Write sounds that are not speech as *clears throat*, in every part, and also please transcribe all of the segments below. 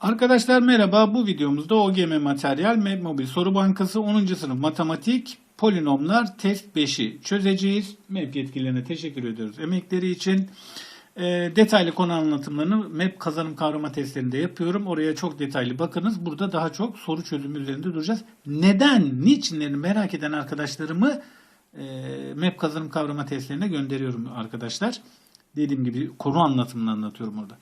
Arkadaşlar merhaba. Bu videomuzda OGM Materyal MEBMOBİ Soru Bankası 10. sınıf matematik polinomlar test 5'i çözeceğiz. MEB yetkililerine teşekkür ediyoruz emekleri için. E, detaylı konu anlatımlarını MEB kazanım kavrama testlerinde yapıyorum. Oraya çok detaylı bakınız. Burada daha çok soru çözümü üzerinde duracağız. Neden, niçinlerini merak eden arkadaşlarımı e, MEB kazanım kavrama testlerine gönderiyorum arkadaşlar. Dediğim gibi konu anlatımını anlatıyorum orada.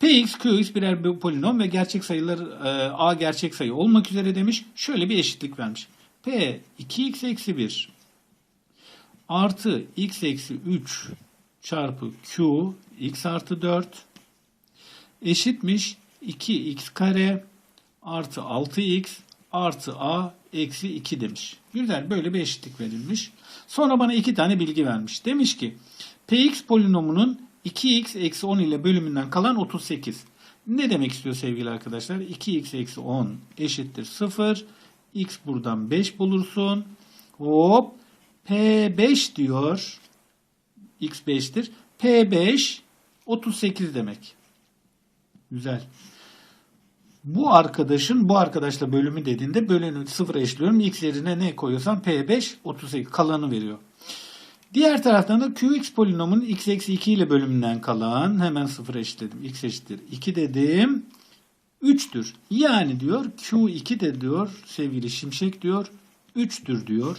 Px, Qx birer bir polinom ve gerçek sayılar e, A gerçek sayı olmak üzere demiş. Şöyle bir eşitlik vermiş. P 2x eksi 1 artı x eksi 3 çarpı Q x artı 4 eşitmiş 2x kare artı 6x artı a eksi 2 demiş. Güzel böyle bir eşitlik verilmiş. Sonra bana iki tane bilgi vermiş. Demiş ki px polinomunun 2x eksi 10 ile bölümünden kalan 38. Ne demek istiyor sevgili arkadaşlar? 2x eksi 10 eşittir 0. x buradan 5 bulursun. Hop. P5 diyor. x 5'tir. P5 38 demek. Güzel. Bu arkadaşın bu arkadaşla bölümü dediğinde bölümü sıfır eşliyorum. X yerine ne koyuyorsam P5 38 kalanı veriyor. Diğer taraftan da Qx polinomunun x eksi 2 ile bölümünden kalan hemen sıfır eşitledim. x eşittir 2 dedim. 3'tür. Yani diyor Q2 de diyor sevgili Şimşek diyor 3'tür diyor.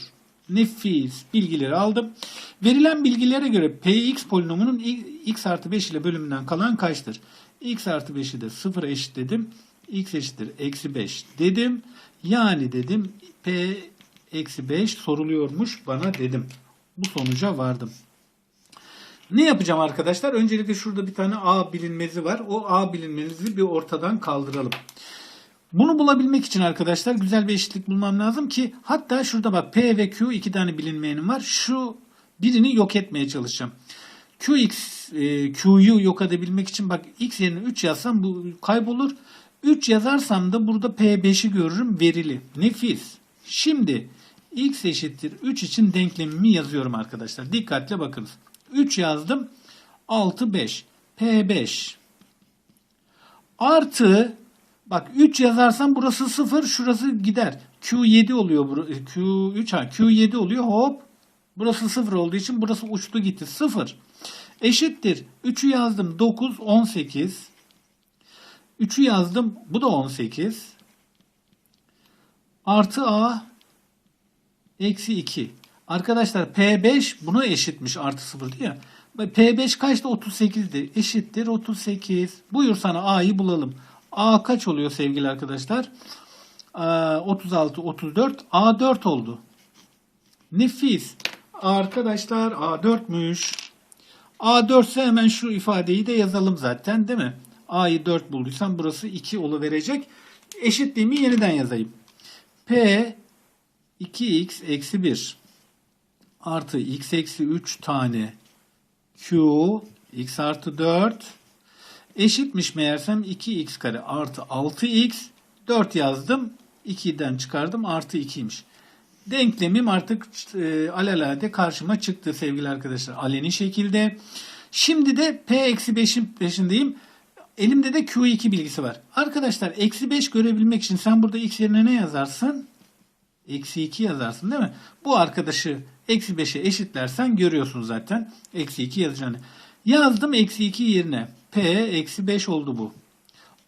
Nefis bilgileri aldım. Verilen bilgilere göre Px polinomunun x artı 5 ile bölümünden kalan kaçtır? x artı 5'i de 0 eşitledim. x eşittir eksi 5 dedim. Yani dedim P eksi 5 soruluyormuş bana dedim. Bu sonuca vardım. Ne yapacağım arkadaşlar? Öncelikle şurada bir tane A bilinmezi var. O A bilinmezi bir ortadan kaldıralım. Bunu bulabilmek için arkadaşlar güzel bir eşitlik bulmam lazım ki hatta şurada bak P ve Q iki tane bilinmeyenim var. Şu birini yok etmeye çalışacağım. Qx e, Q'yu yok edebilmek için bak x yerine 3 yazsam bu kaybolur. 3 yazarsam da burada P5'i görürüm verili. Nefis. Şimdi x eşittir 3 için denklemimi yazıyorum arkadaşlar. Dikkatle bakınız. 3 yazdım. 6 5. P5 artı bak 3 yazarsam burası 0 şurası gider. Q7 oluyor. Q3 ha Q7 oluyor. Hop. Burası 0 olduğu için burası uçtu gitti. 0. Eşittir. 3'ü yazdım. 9 18. 3'ü yazdım. Bu da 18. Artı A eksi 2. Arkadaşlar P5 buna eşitmiş artı 0 diye. P5 kaçtı? 38'di. Eşittir 38. Buyur sana A'yı bulalım. A kaç oluyor sevgili arkadaşlar? 36, 34. A 4 oldu. Nefis. Arkadaşlar A 4'müş. A 4 ise hemen şu ifadeyi de yazalım zaten değil mi? A'yı 4 bulduysam burası 2 verecek. Eşitliğimi yeniden yazayım. P 2x eksi 1 artı x eksi 3 tane q x artı 4 eşitmiş meğersem 2x kare artı 6x 4 yazdım 2'den çıkardım artı 2'ymiş. Denklemim artık e, alelade karşıma çıktı sevgili arkadaşlar. Aleni şekilde. Şimdi de p eksi 5'in peşindeyim. Elimde de Q2 bilgisi var. Arkadaşlar eksi 5 görebilmek için sen burada x yerine ne yazarsın? Eksi 2 yazarsın değil mi? Bu arkadaşı eksi 5'e eşitlersen görüyorsun zaten. Eksi 2 yazacağını. Yazdım eksi 2 yerine. P eksi 5 oldu bu.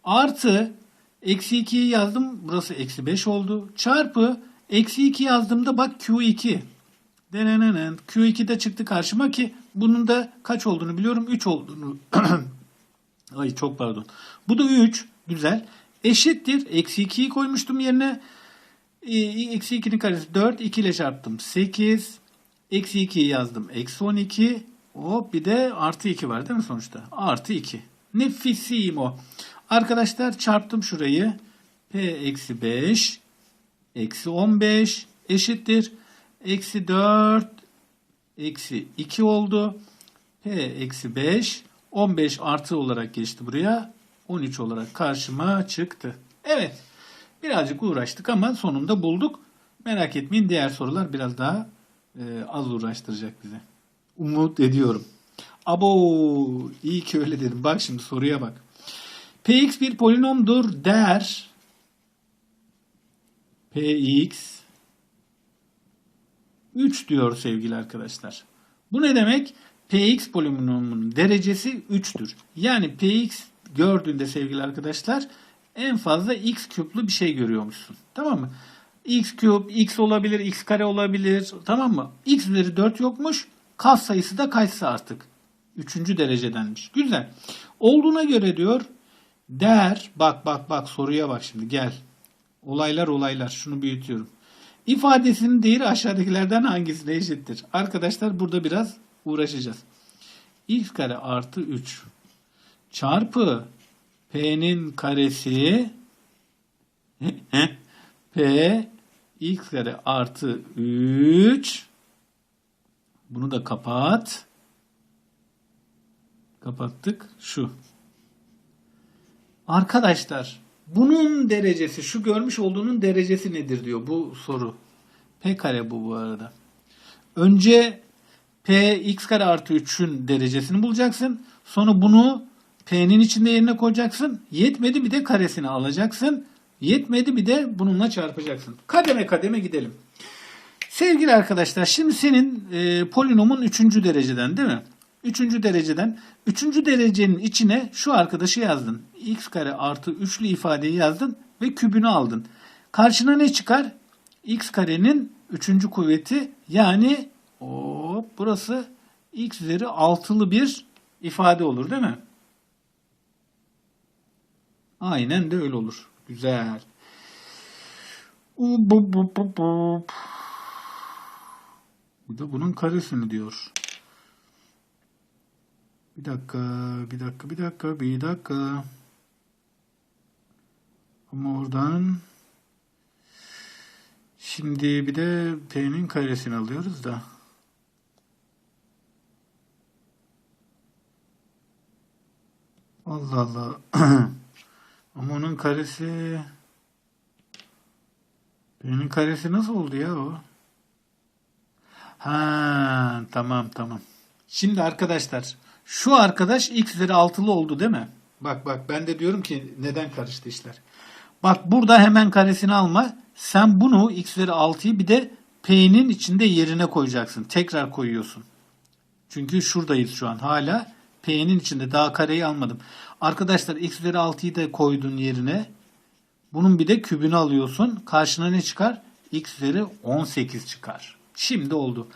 Artı eksi 2'yi yazdım. Burası eksi 5 oldu. Çarpı eksi 2 yazdığımda bak Q2. Denenenen. Q2 de çıktı karşıma ki bunun da kaç olduğunu biliyorum. 3 olduğunu. *clears throat* Ay çok pardon. Bu da 3. Güzel. Eşittir. Eksi 2'yi koymuştum yerine. Eksi 2'nin karesi 4. 2 ile çarptım. 8. Eksi 2'yi yazdım. Eksi 12. Hop bir de artı 2 var değil mi sonuçta? Artı 2. Nefisiyim o. Arkadaşlar çarptım şurayı. P eksi 5. Eksi 15 eşittir. Eksi 4. Eksi 2 oldu. P eksi 5. 15 artı olarak geçti buraya. 13 olarak karşıma çıktı. Evet. Birazcık uğraştık ama sonunda bulduk. Merak etmeyin diğer sorular biraz daha e, az uğraştıracak bize. Umut ediyorum. Abo iyi ki öyle dedim. Bak şimdi soruya bak. Px bir polinomdur der. Px 3 diyor sevgili arkadaşlar. Bu ne demek? Px polinomunun derecesi 3'tür. Yani Px gördüğünde sevgili arkadaşlar en fazla x küplü bir şey görüyormuşsun. Tamam mı? x küp, x olabilir, x kare olabilir. Tamam mı? x üzeri 4 yokmuş. Kas sayısı da kaçsa artık. Üçüncü derecedenmiş. Güzel. Olduğuna göre diyor der bak bak bak soruya bak şimdi gel. Olaylar olaylar şunu büyütüyorum. İfadesinin değeri aşağıdakilerden hangisine eşittir? Arkadaşlar burada biraz uğraşacağız. x kare artı 3 çarpı p'nin karesi p x kare artı 3 bunu da kapat. Kapattık. Şu. Arkadaşlar bunun derecesi şu görmüş olduğunun derecesi nedir diyor bu soru. P kare bu bu arada. Önce P x kare artı 3'ün derecesini bulacaksın. Sonra bunu P'nin içinde yerine koyacaksın. Yetmedi bir de karesini alacaksın. Yetmedi bir de bununla çarpacaksın. Kademe kademe gidelim. Sevgili arkadaşlar şimdi senin e, polinomun 3. dereceden değil mi? 3. dereceden 3. derecenin içine şu arkadaşı yazdın. x kare artı 3'lü ifadeyi yazdın ve kübünü aldın. Karşına ne çıkar? x karenin 3. kuvveti yani hop, burası x üzeri 6'lı bir ifade olur değil mi? Aynen de öyle olur. Güzel. Bu da bunun karesini diyor. Bir dakika, bir dakika, bir dakika, bir dakika. Ama oradan şimdi bir de p'nin karesini alıyoruz da. Allah Allah. *clears throat* Ama onun karesi p'nin karesi nasıl oldu ya o? Ha tamam tamam. Şimdi arkadaşlar şu arkadaş x üzeri altılı oldu değil mi? Bak bak ben de diyorum ki neden karıştı işler. Bak burada hemen karesini alma. Sen bunu x üzeri 6'yı bir de p'nin içinde yerine koyacaksın. Tekrar koyuyorsun. Çünkü şuradayız şu an. Hala p'nin içinde. Daha kareyi almadım. Arkadaşlar x üzeri 6'yı da koydun yerine. Bunun bir de kübünü alıyorsun. Karşına ne çıkar? x üzeri 18 çıkar. Şimdi oldu.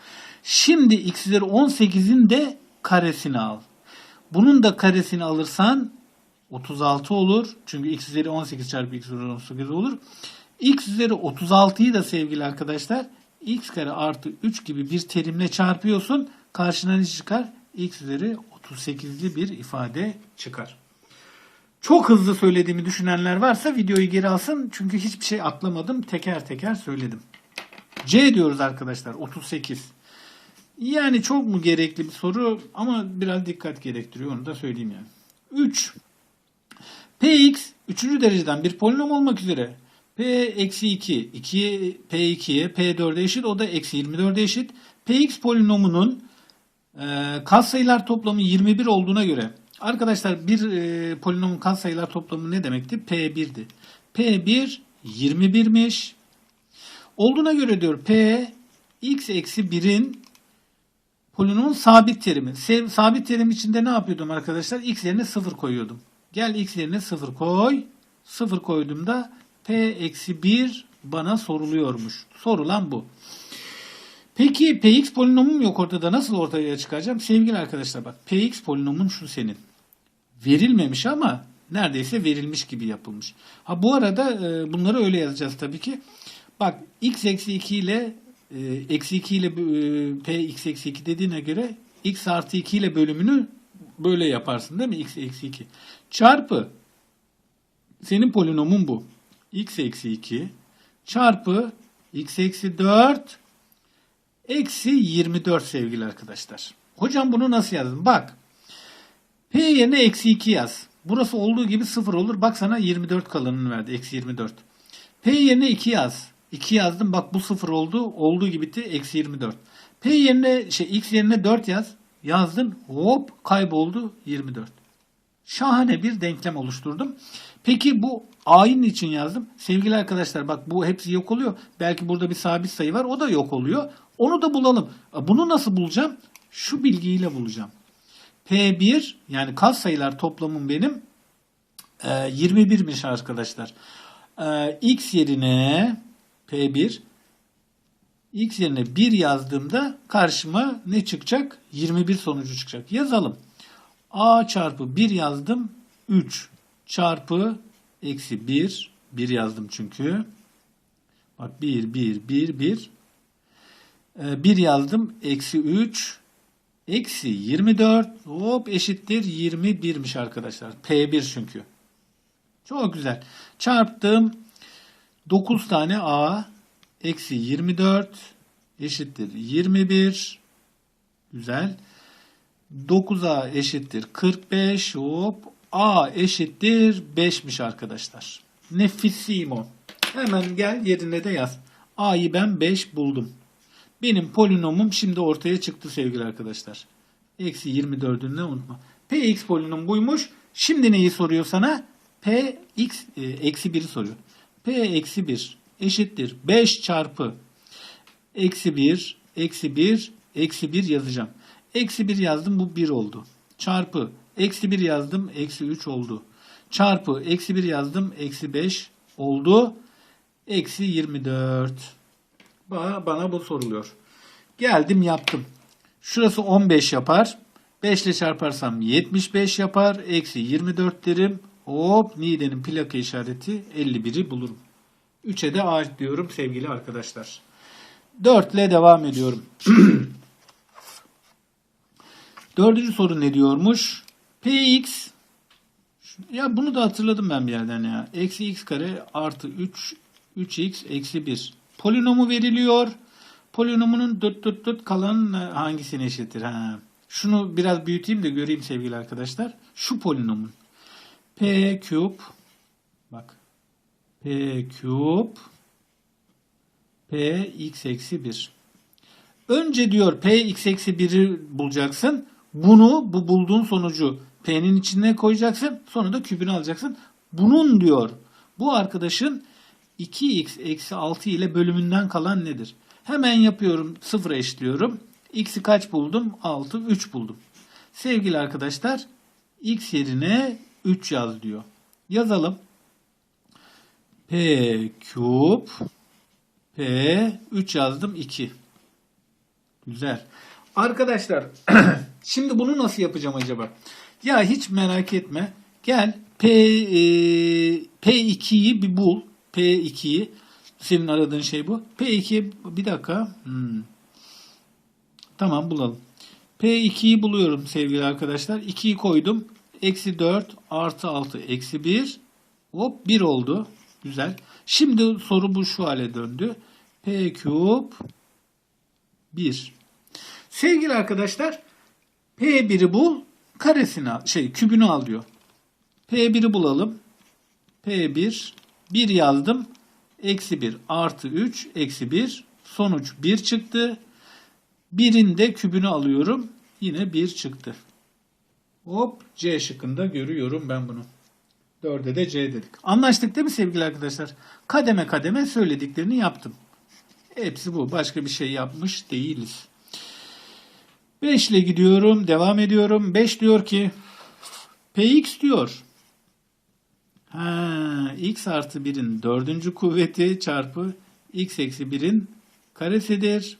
Şimdi x üzeri 18'in de karesini al. Bunun da karesini alırsan 36 olur. Çünkü x üzeri 18 çarpı x üzeri 18 olur. x üzeri 36'yı da sevgili arkadaşlar x kare artı 3 gibi bir terimle çarpıyorsun. Karşına ne çıkar? x üzeri 38'li bir ifade çıkar. Çok hızlı söylediğimi düşünenler varsa videoyu geri alsın. Çünkü hiçbir şey atlamadım. Teker teker söyledim. C diyoruz arkadaşlar. 38. Yani çok mu gerekli bir soru ama biraz dikkat gerektiriyor. Onu da söyleyeyim yani. 3. Px 3. dereceden bir polinom olmak üzere P eksi 2, 2 P2'ye, P4'e eşit. O da eksi 24'e eşit. Px polinomunun e, katsayılar toplamı 21 olduğuna göre arkadaşlar bir e, polinomun katsayılar toplamı ne demekti? P1'di. P1 21'miş. Olduğuna göre diyor P x eksi 1'in polinomun sabit terimi. Sabit terim içinde ne yapıyordum arkadaşlar? X yerine 0 koyuyordum. Gel x yerine 0 koy. 0 koyduğumda p eksi 1 bana soruluyormuş. Sorulan bu. Peki px polinomum yok ortada nasıl ortaya çıkaracağım? Sevgili arkadaşlar bak px polinomun şu senin. Verilmemiş ama neredeyse verilmiş gibi yapılmış. Ha bu arada e, bunları öyle yazacağız tabii ki. Bak x eksi 2 ile e, eksi 2 ile e, p x eksi 2 dediğine göre x artı 2 ile bölümünü böyle yaparsın değil mi? x eksi 2. Çarpı senin polinomun bu. x eksi 2 çarpı x eksi 4 eksi 24 sevgili arkadaşlar. Hocam bunu nasıl yazdın? Bak p yerine eksi 2 yaz. Burası olduğu gibi 0 olur. Bak sana 24 kalanını verdi. Eksi 24. P yerine 2 yaz. 2 yazdım. Bak bu 0 oldu. Olduğu gibi bitti. Eksi 24. P yerine şey x yerine 4 yaz. Yazdın. Hop kayboldu. 24. Şahane bir denklem oluşturdum. Peki bu a'nın için yazdım. Sevgili arkadaşlar bak bu hepsi yok oluyor. Belki burada bir sabit sayı var o da yok oluyor. Onu da bulalım. Bunu nasıl bulacağım? Şu bilgiyle bulacağım. P1 yani kas sayılar toplamım benim e, 21'miş arkadaşlar. E, X yerine P1 X yerine 1 yazdığımda karşıma ne çıkacak? 21 sonucu çıkacak. Yazalım. A çarpı 1 yazdım. 3 çarpı eksi 1. 1 yazdım çünkü. Bak 1, 1, 1, 1. 1 yazdım. Eksi 3. Eksi 24. Hop eşittir 21'miş arkadaşlar. P1 çünkü. Çok güzel. Çarptım. 9 tane A eksi 24 eşittir 21. Güzel. 9A eşittir 45. Hop. A eşittir 5'miş arkadaşlar. Nefisimo. Hemen gel yerine de yaz. A'yı ben 5 buldum. Benim polinomum şimdi ortaya çıktı sevgili arkadaşlar. Eksi 24'ünü de unutma. Px polinom buymuş. Şimdi neyi soruyor sana? Px e, eksi 1'i soruyor. P eksi 1 eşittir 5 çarpı eksi 1 eksi 1 eksi 1 yazacağım. Eksi 1 yazdım bu 1 oldu. Çarpı eksi 1 yazdım eksi 3 oldu. Çarpı eksi 1 yazdım eksi 5 oldu. Eksi 24. Bana, bana bu soruluyor. Geldim yaptım. Şurası 15 yapar. 5 ile çarparsam 75 yapar. Eksi 24 derim. Hop Niğde'nin plaka işareti 51'i bulurum. 3'e de A diyorum sevgili arkadaşlar. 4 ile devam ediyorum. *clears throat* Dördüncü soru ne diyormuş? Px ya bunu da hatırladım ben bir yerden ya. Eksi x kare artı 3 3x eksi 1. Polinomu veriliyor. Polinomunun dıt dıt dıt kalan hangisine eşittir? Ha. Şunu biraz büyüteyim de göreyim sevgili arkadaşlar. Şu polinomun. P küp bak P küp P x eksi 1. Önce diyor P x eksi 1'i bulacaksın. Bunu bu bulduğun sonucu P'nin içine koyacaksın. Sonra da kübünü alacaksın. Bunun diyor bu arkadaşın 2x eksi 6 ile bölümünden kalan nedir? Hemen yapıyorum. Sıfıra eşitliyorum. X'i kaç buldum? 6. 3 buldum. Sevgili arkadaşlar x yerine 3 yaz diyor. Yazalım. P küp P 3 yazdım 2. Güzel. Arkadaşlar *clears throat* şimdi bunu nasıl yapacağım acaba? Ya hiç merak etme. Gel P e, P2'yi bir bul. P2'yi senin aradığın şey bu. P2 bir dakika. Hmm. Tamam bulalım. P2'yi buluyorum sevgili arkadaşlar. 2'yi koydum. Eksi 4 artı 6 eksi 1. Hop 1 oldu. Güzel. Şimdi soru bu şu hale döndü. P küp 1. Sevgili arkadaşlar P1'i bul karesini al, şey kübünü al diyor. P1'i bulalım. P1 1 yazdım. Eksi 1 artı 3 eksi 1 sonuç 1 çıktı. 1'in de kübünü alıyorum. Yine 1 çıktı. Hop C şıkkında görüyorum ben bunu. 4'e de C dedik. Anlaştık değil mi sevgili arkadaşlar? Kademe kademe söylediklerini yaptım. Hepsi bu. Başka bir şey yapmış değiliz. 5 ile gidiyorum. Devam ediyorum. 5 diyor ki Px diyor. Ha, x artı 1'in dördüncü kuvveti çarpı x eksi 1'in karesidir.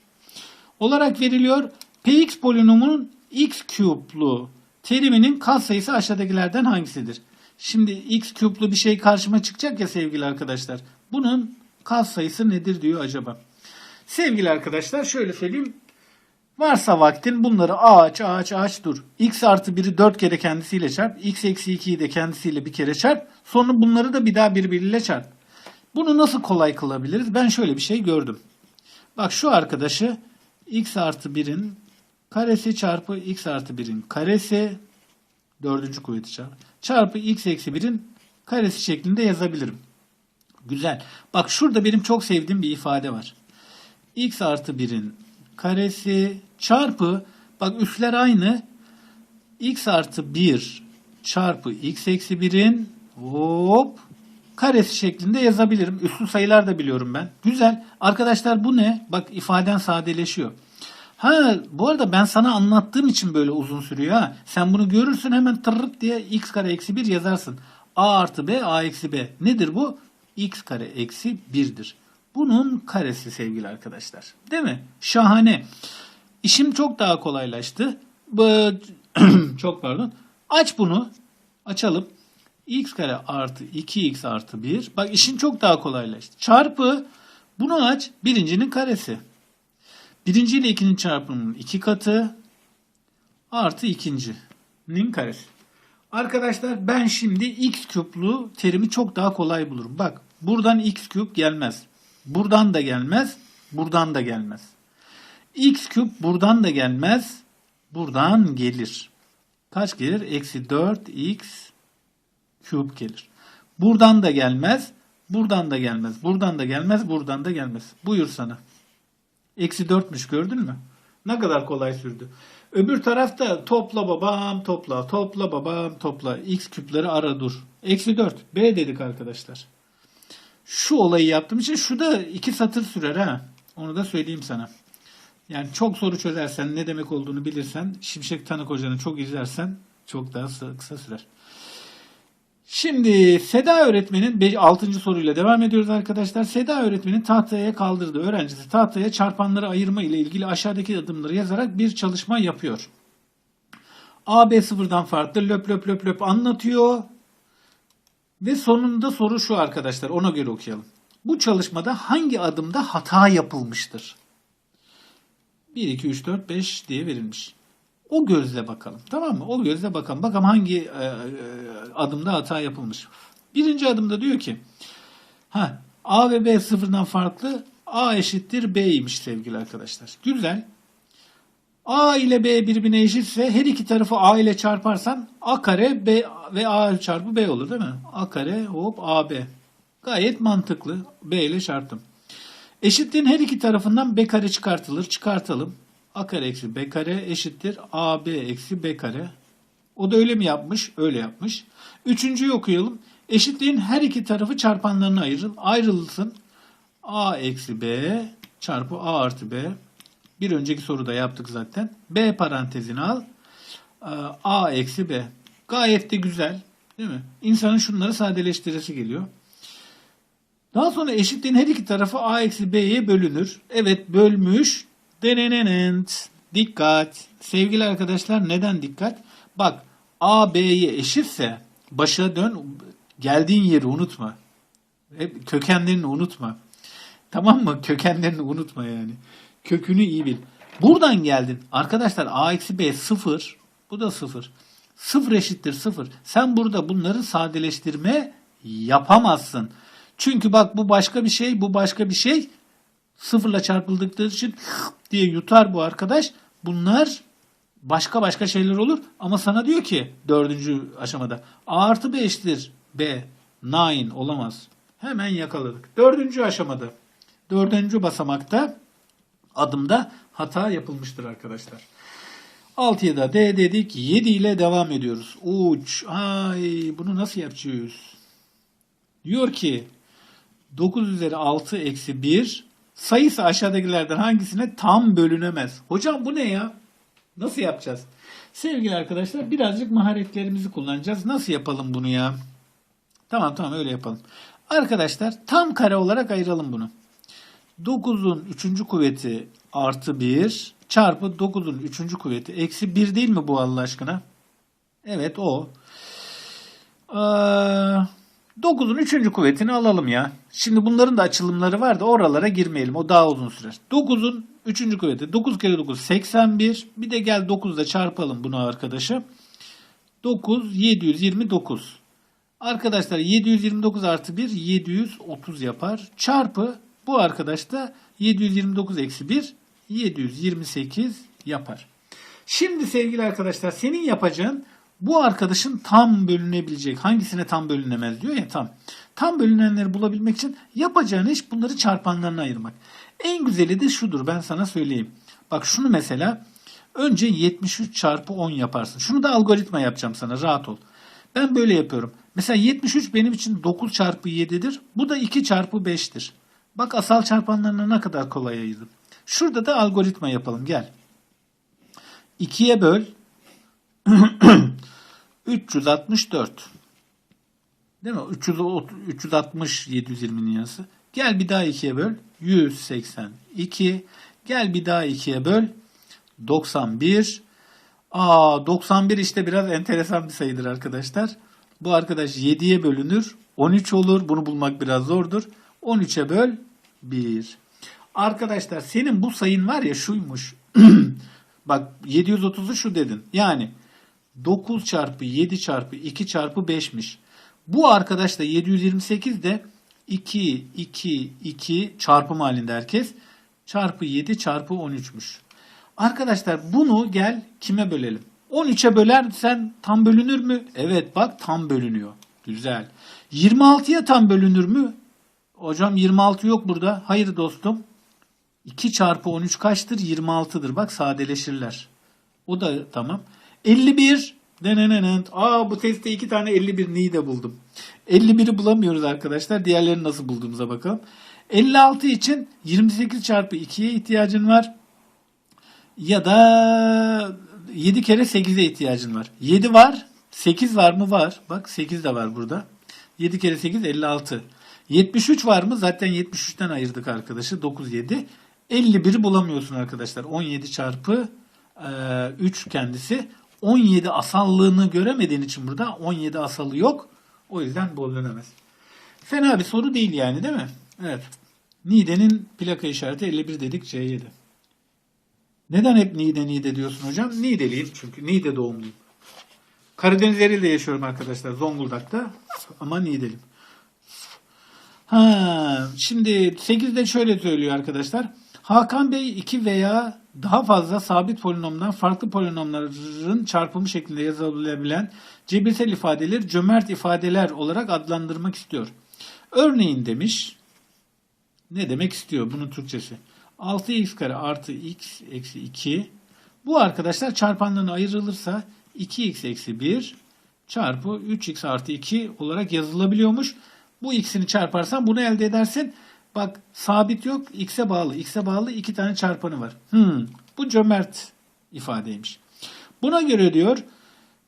Olarak veriliyor. Px polinomunun x küplu teriminin katsayısı aşağıdakilerden hangisidir? Şimdi x küplü bir şey karşıma çıkacak ya sevgili arkadaşlar. Bunun katsayısı nedir diyor acaba? Sevgili arkadaşlar şöyle söyleyeyim. Varsa vaktin bunları ağaç ağaç ağaç dur. x artı 1'i 4 kere kendisiyle çarp. x eksi 2'yi de kendisiyle bir kere çarp. Sonra bunları da bir daha birbiriyle çarp. Bunu nasıl kolay kılabiliriz? Ben şöyle bir şey gördüm. Bak şu arkadaşı x artı 1'in karesi çarpı x artı 1'in karesi dördüncü kuvveti çarpı çarpı x eksi 1'in karesi şeklinde yazabilirim. Güzel. Bak şurada benim çok sevdiğim bir ifade var. x artı 1'in karesi çarpı bak üsler aynı x artı 1 çarpı x eksi 1'in hop karesi şeklinde yazabilirim. Üslü sayılar da biliyorum ben. Güzel. Arkadaşlar bu ne? Bak ifaden sadeleşiyor. Ha bu arada ben sana anlattığım için böyle uzun sürüyor ha. Sen bunu görürsün hemen tırırt diye x kare eksi 1 yazarsın. a artı b a eksi b. Nedir bu? x kare eksi 1'dir. Bunun karesi sevgili arkadaşlar. Değil mi? Şahane. İşim çok daha kolaylaştı. *clears throat* Çok pardon. Aç bunu. Açalım. x kare artı 2x artı 1. Bak işin çok daha kolaylaştı. Çarpı bunu aç. Birincinin karesi. Birinci ile ikinci çarpımının iki katı artı ikincinin karesi. Arkadaşlar ben şimdi x küplü terimi çok daha kolay bulurum. Bak buradan x küp gelmez. Buradan da gelmez. Buradan da gelmez. x küp buradan da gelmez. Buradan gelir. Kaç gelir? Eksi 4x küp gelir. Buradan da gelmez. Buradan da gelmez. Buradan da gelmez. Buradan da gelmez. Buyur sana. Eksi 4'müş gördün mü? Ne kadar kolay sürdü. Öbür tarafta topla babam topla, topla babam topla. X küpleri ara dur. Eksi 4. B dedik arkadaşlar. Şu olayı yaptığım için şu da iki satır sürer ha. Onu da söyleyeyim sana. Yani çok soru çözersen ne demek olduğunu bilirsen Şimşek Tanık Hoca'nı çok izlersen çok daha kısa, sürer. Şimdi Seda öğretmenin 6. soruyla devam ediyoruz arkadaşlar. Seda öğretmenin tahtaya kaldırdığı öğrencisi tahtaya çarpanları ayırma ile ilgili aşağıdaki adımları yazarak bir çalışma yapıyor. A, B sıfırdan farklı löp löp löp löp anlatıyor. Ve sonunda soru şu arkadaşlar ona göre okuyalım. Bu çalışmada hangi adımda hata yapılmıştır? 1, 2, 3, 4, 5 diye verilmiş. O gözle bakalım. Tamam mı? O gözle bakalım. Bakalım hangi e, e, adımda hata yapılmış. Birinci adımda diyor ki ha, A ve B sıfırdan farklı. A eşittir B'ymiş sevgili arkadaşlar. Güzel. A ile B birbirine eşitse her iki tarafı A ile çarparsan A kare B ve A çarpı B olur değil mi? A kare hop AB. Gayet mantıklı. B ile çarptım. Eşitliğin her iki tarafından B kare çıkartılır. Çıkartalım. A kare eksi B kare eşittir AB eksi B kare. O da öyle mi yapmış? Öyle yapmış. Üçüncüyü okuyalım. Eşitliğin her iki tarafı çarpanlarına ayırın. Ayrılsın. A eksi B çarpı A artı B. Bir önceki soruda yaptık zaten. B parantezini al. A eksi B. Gayet de güzel. Değil mi? İnsanın şunları sadeleştirisi geliyor. Daha sonra eşitliğin her iki tarafı A eksi B'ye bölünür. Evet bölmüş. Denenenent. Dikkat. Sevgili arkadaşlar neden dikkat? Bak A B'ye eşitse başa dön geldiğin yeri unutma. Hep kökenlerini unutma. Tamam mı? Kökenlerini unutma yani. Kökünü iyi bil. Buradan geldin. Arkadaşlar A eksi B sıfır. Bu da sıfır. Sıfır eşittir sıfır. Sen burada bunları sadeleştirme yapamazsın. Çünkü bak bu başka bir şey, bu başka bir şey. Sıfırla çarpıldıkları için *laughs* diye yutar bu arkadaş. Bunlar başka başka şeyler olur. Ama sana diyor ki dördüncü aşamada A artı B eşittir B. Nine olamaz. Hemen yakaladık. Dördüncü aşamada. Dördüncü basamakta adımda hata yapılmıştır arkadaşlar. 6'ya da D dedik. 7 ile devam ediyoruz. Uç. Ay bunu nasıl yapacağız? Diyor ki 9 üzeri 6 eksi 1 sayısı aşağıdakilerden hangisine tam bölünemez? Hocam bu ne ya? Nasıl yapacağız? Sevgili arkadaşlar birazcık maharetlerimizi kullanacağız. Nasıl yapalım bunu ya? Tamam tamam öyle yapalım. Arkadaşlar tam kare olarak ayıralım bunu. 9'un 3. kuvveti artı 1 çarpı 9'un 3. kuvveti eksi 1 değil mi bu Allah aşkına? Evet o. Ee, 9'un 3. kuvvetini alalım ya. Şimdi bunların da açılımları var da oralara girmeyelim. O daha uzun sürer. 9'un 3. kuvveti. 9 kere 9 81. Bir de gel 9'da çarpalım bunu arkadaşa. 9 729. Arkadaşlar 729 artı 1 730 yapar. Çarpı bu arkadaş da 729 eksi 1 728 yapar. Şimdi sevgili arkadaşlar senin yapacağın bu arkadaşın tam bölünebilecek. Hangisine tam bölünemez diyor ya tam. Tam bölünenleri bulabilmek için yapacağın iş bunları çarpanlarına ayırmak. En güzeli de şudur ben sana söyleyeyim. Bak şunu mesela önce 73 çarpı 10 yaparsın. Şunu da algoritma yapacağım sana rahat ol. Ben böyle yapıyorum. Mesela 73 benim için 9 çarpı 7'dir. Bu da 2 çarpı 5'tir. Bak asal çarpanlarına ne kadar kolay ayırdım. Şurada da algoritma yapalım. Gel. 2'ye böl. *clears throat* 364. Değil mi? 300, 360 720'nin yarısı. Gel bir daha 2'ye böl. 182. Gel bir daha 2'ye böl. 91. Aa 91 işte biraz enteresan bir sayıdır arkadaşlar. Bu arkadaş 7'ye bölünür. 13 olur. Bunu bulmak biraz zordur. 13'e böl 1. Arkadaşlar senin bu sayın var ya şuymuş. *clears throat* Bak 730'u şu dedin. Yani 9 çarpı 7 çarpı 2 çarpı 5'miş. Bu arkadaş da 728 de 2, 2, 2 çarpım halinde herkes. Çarpı 7 çarpı 13'müş. Arkadaşlar bunu gel kime bölelim? 13'e bölersen tam bölünür mü? Evet bak tam bölünüyor. Güzel. 26'ya tam bölünür mü? Hocam 26 yok burada. Hayır dostum. 2 çarpı 13 kaçtır? 26'dır. Bak sadeleşirler. O da tamam. 51. Denenenen. Aa bu testte iki tane 51 niyi de buldum. 51'i bulamıyoruz arkadaşlar. Diğerlerini nasıl bulduğumuza bakalım. 56 için 28 çarpı 2'ye ihtiyacın var. Ya da 7 kere 8'e ihtiyacın var. 7 var. 8 var mı? Var. Bak 8 de var burada. 7 kere 8 56. 73 var mı? Zaten 73'ten ayırdık arkadaşı. 9 7. 51'i bulamıyorsun arkadaşlar. 17 çarpı e, 3 kendisi. 17 asallığını göremediğin için burada 17 asalı yok. O yüzden bulunemez. Fena bir soru değil yani değil mi? Evet. Niğde'nin plaka işareti 51 dedik C7. Neden hep Niğde Niğde diyorsun hocam? Niğdeliyim çünkü. Niğde doğumluyum. Karadeniz Ereğli'de yaşıyorum arkadaşlar. Zonguldak'ta. Ama Niğdeliyim. Ha, şimdi 8'de şöyle söylüyor arkadaşlar. Hakan Bey 2 veya daha fazla sabit polinomdan farklı polinomların çarpımı şeklinde yazılabilen cebirsel ifadeleri cömert ifadeler olarak adlandırmak istiyor. Örneğin demiş, ne demek istiyor bunun Türkçesi? 6x kare artı x eksi 2. Bu arkadaşlar çarpanlarına ayrılırsa 2x eksi 1 çarpı 3x artı 2 olarak yazılabiliyormuş. Bu x'ini çarparsan bunu elde edersin. Bak sabit yok x'e bağlı. X'e bağlı iki tane çarpanı var. Hmm, bu cömert ifadeymiş. Buna göre diyor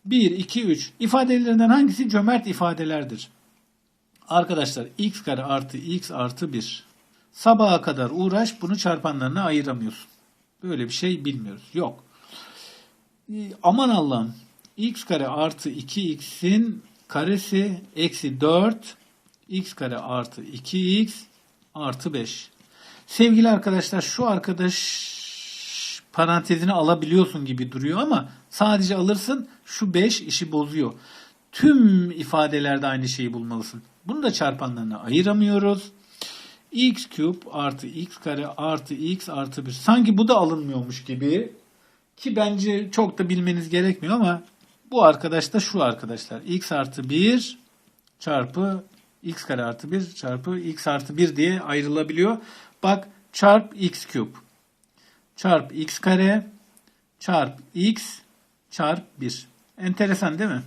1, 2, 3 ifadelerinden hangisi cömert ifadelerdir? Arkadaşlar x kare artı x artı 1. Sabaha kadar uğraş bunu çarpanlarına ayıramıyorsun. Böyle bir şey bilmiyoruz. Yok. Ee, Aman Allah'ım. x kare artı 2x'in karesi eksi 4 x kare artı 2x artı 5. Sevgili arkadaşlar şu arkadaş parantezini alabiliyorsun gibi duruyor ama sadece alırsın şu 5 işi bozuyor. Tüm ifadelerde aynı şeyi bulmalısın. Bunu da çarpanlarına ayıramıyoruz. x küp artı x kare artı x artı 1. Sanki bu da alınmıyormuş gibi. Ki bence çok da bilmeniz gerekmiyor ama bu arkadaş da şu arkadaşlar. x artı 1 çarpı x kare artı 1 çarpı x artı 1 diye ayrılabiliyor. Bak çarp x küp çarp x kare çarp x çarp 1. Enteresan değil mi?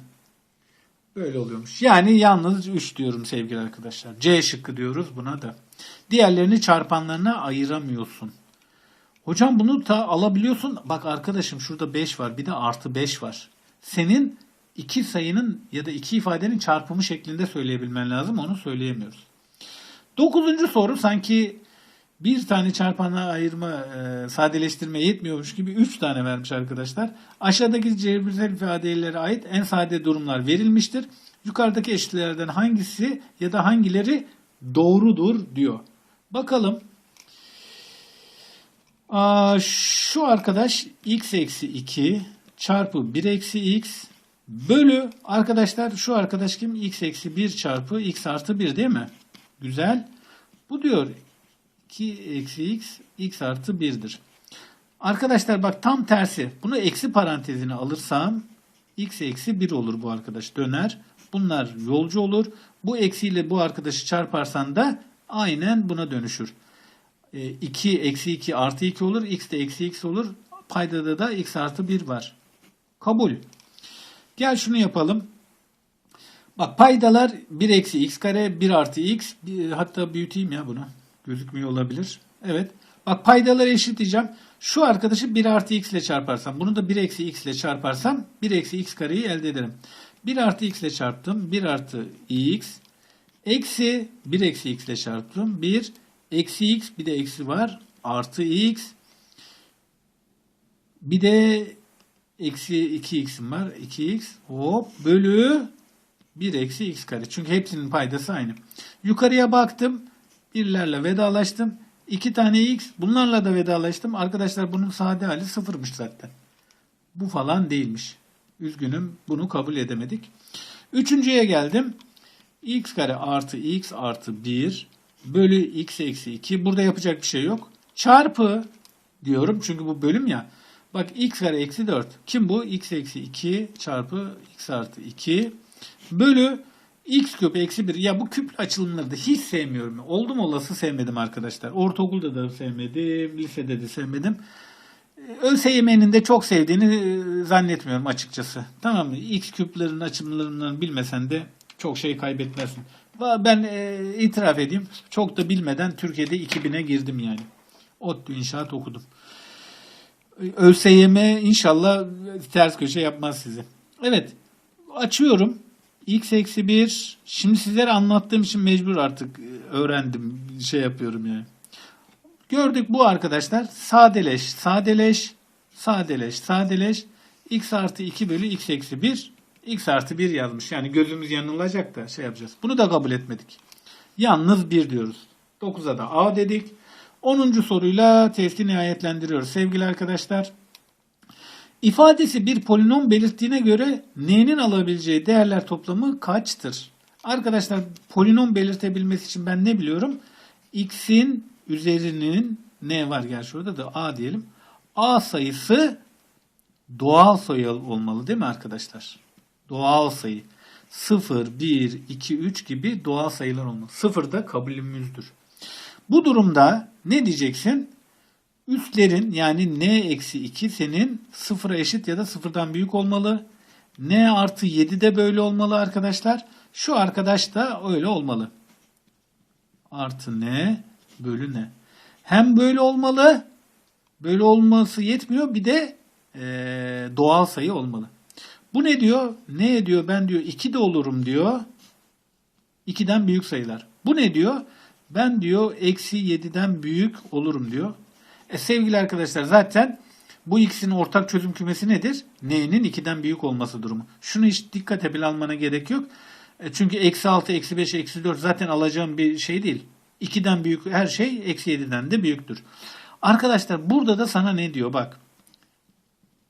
Böyle oluyormuş. Yani yalnız 3 diyorum sevgili arkadaşlar. C şıkkı diyoruz buna da. Diğerlerini çarpanlarına ayıramıyorsun. Hocam bunu da alabiliyorsun. Bak arkadaşım şurada 5 var bir de artı 5 var. Senin iki sayının ya da iki ifadenin çarpımı şeklinde söyleyebilmen lazım. Onu söyleyemiyoruz. Dokuzuncu soru sanki bir tane çarpana ayırma, e, sadeleştirme yetmiyormuş gibi üç tane vermiş arkadaşlar. Aşağıdaki cebirsel ifadelere ait en sade durumlar verilmiştir. Yukarıdaki eşitlerden hangisi ya da hangileri doğrudur diyor. Bakalım. Aa, şu arkadaş x eksi 2 çarpı 1 eksi x bölü arkadaşlar şu arkadaş kim? x eksi 1 çarpı x artı 1 değil mi? Güzel. Bu diyor 2 eksi x x artı 1'dir. Arkadaşlar bak tam tersi. Bunu eksi parantezine alırsam x eksi 1 olur bu arkadaş döner. Bunlar yolcu olur. Bu eksiyle bu arkadaşı çarparsan da aynen buna dönüşür. 2 eksi 2 artı 2 olur. x de eksi x olur. Paydada da x artı 1 var. Kabul. Gel şunu yapalım. Bak paydalar 1 eksi x kare 1 artı x bir- hatta büyüteyim ya bunu. Gözükmüyor olabilir. Evet. Bak paydaları eşitleyeceğim. Şu arkadaşı 1 artı x ile çarparsam bunu da 1 eksi x ile çarparsam 1 eksi x kareyi elde ederim. 1 artı x ile çarptım. 1 artı x eksi 1 eksi x ile çarptım. 1 eksi x bir de eksi var. Artı x bir de eksi 2x'im var. 2x hop bölü 1 eksi x kare. Çünkü hepsinin paydası aynı. Yukarıya baktım. Birlerle vedalaştım. 2 tane x. Bunlarla da vedalaştım. Arkadaşlar bunun sade hali sıfırmış zaten. Bu falan değilmiş. Üzgünüm. Bunu kabul edemedik. Üçüncüye geldim. x kare artı x artı 1 bölü x eksi 2. Burada yapacak bir şey yok. Çarpı diyorum. Çünkü bu bölüm ya. Bak x kare eksi 4. Kim bu? x eksi 2 çarpı x artı 2 bölü x küp eksi 1. Ya bu küp açılımları da hiç sevmiyorum. Oldum olası sevmedim arkadaşlar. Ortaokulda da sevmedim. Lisede de sevmedim. ÖSYM'nin de çok sevdiğini e, zannetmiyorum açıkçası. Tamam mı? X küplerin açımlarından bilmesen de çok şey kaybetmezsin. Ben e, itiraf edeyim. Çok da bilmeden Türkiye'de 2000'e girdim yani. ODTÜ inşaat okudum. ÖSYM inşallah ters köşe yapmaz sizi. Evet. Açıyorum. X eksi 1. Şimdi sizlere anlattığım için mecbur artık e, öğrendim. Şey yapıyorum yani. Gördük bu arkadaşlar. Sadeleş, sadeleş, sadeleş, sadeleş. X artı 2 bölü X eksi 1. X artı 1 yazmış. Yani gözümüz yanılacak da şey yapacağız. Bunu da kabul etmedik. Yalnız 1 diyoruz. 9'a da A dedik. 10. soruyla testi nihayetlendiriyoruz. Sevgili arkadaşlar. İfadesi bir polinom belirttiğine göre n'nin alabileceği değerler toplamı kaçtır? Arkadaşlar polinom belirtebilmesi için ben ne biliyorum? x'in üzerinin n var gel şurada da a diyelim. a sayısı doğal sayı olmalı değil mi arkadaşlar? Doğal sayı. 0, 1, 2, 3 gibi doğal sayılar olmalı. 0 da kabulümüzdür. Bu durumda ne diyeceksin? Üstlerin yani n eksi 2 senin sıfıra eşit ya da sıfırdan büyük olmalı. n artı 7 de böyle olmalı arkadaşlar. Şu arkadaş da öyle olmalı. Artı n bölü n. Hem böyle olmalı. Böyle olması yetmiyor. Bir de eee, doğal sayı olmalı. Bu ne diyor? Ne diyor? Ben diyor 2 de olurum diyor. 2'den büyük sayılar. Bu ne diyor? Ben diyor eksi 7'den büyük olurum diyor. E sevgili arkadaşlar zaten bu ikisinin ortak çözüm kümesi nedir? N'nin 2'den büyük olması durumu. Şunu hiç dikkate bile almana gerek yok. E çünkü eksi 6, eksi 5, eksi 4 zaten alacağım bir şey değil. 2'den büyük her şey eksi 7'den de büyüktür. Arkadaşlar burada da sana ne diyor bak.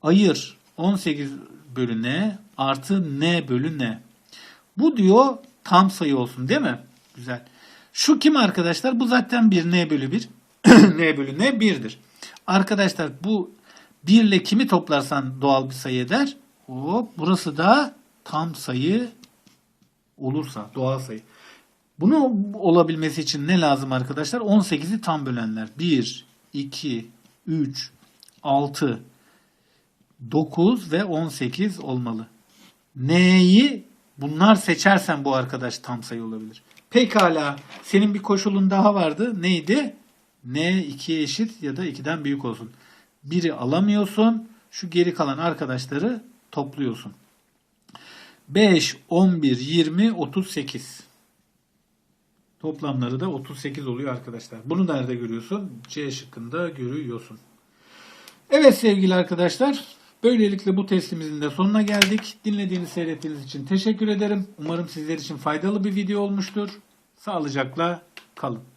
Ayır 18 bölü n artı n bölü n. Bu diyor tam sayı olsun değil mi? Güzel. Şu kim arkadaşlar? Bu zaten bir n bölü 1. *clears throat* n bölü n 1'dir. Arkadaşlar bu 1 ile kimi toplarsan doğal bir sayı eder. Hop, burası da tam sayı olursa doğal sayı. Bunu olabilmesi için ne lazım arkadaşlar? 18'i tam bölenler. 1, 2, 3, 6, 9 ve 18 olmalı. N'yi bunlar seçersen bu arkadaş tam sayı olabilir. Pekala senin bir koşulun daha vardı. Neydi? N 2'ye eşit ya da 2'den büyük olsun. Biri alamıyorsun. Şu geri kalan arkadaşları topluyorsun. 5, 11, 20, 38. Toplamları da 38 oluyor arkadaşlar. Bunu nerede görüyorsun? C şıkkında görüyorsun. Evet sevgili arkadaşlar. Böylelikle bu testimizin de sonuna geldik. Dinlediğiniz, seyrettiğiniz için teşekkür ederim. Umarım sizler için faydalı bir video olmuştur. Sağlıcakla kalın.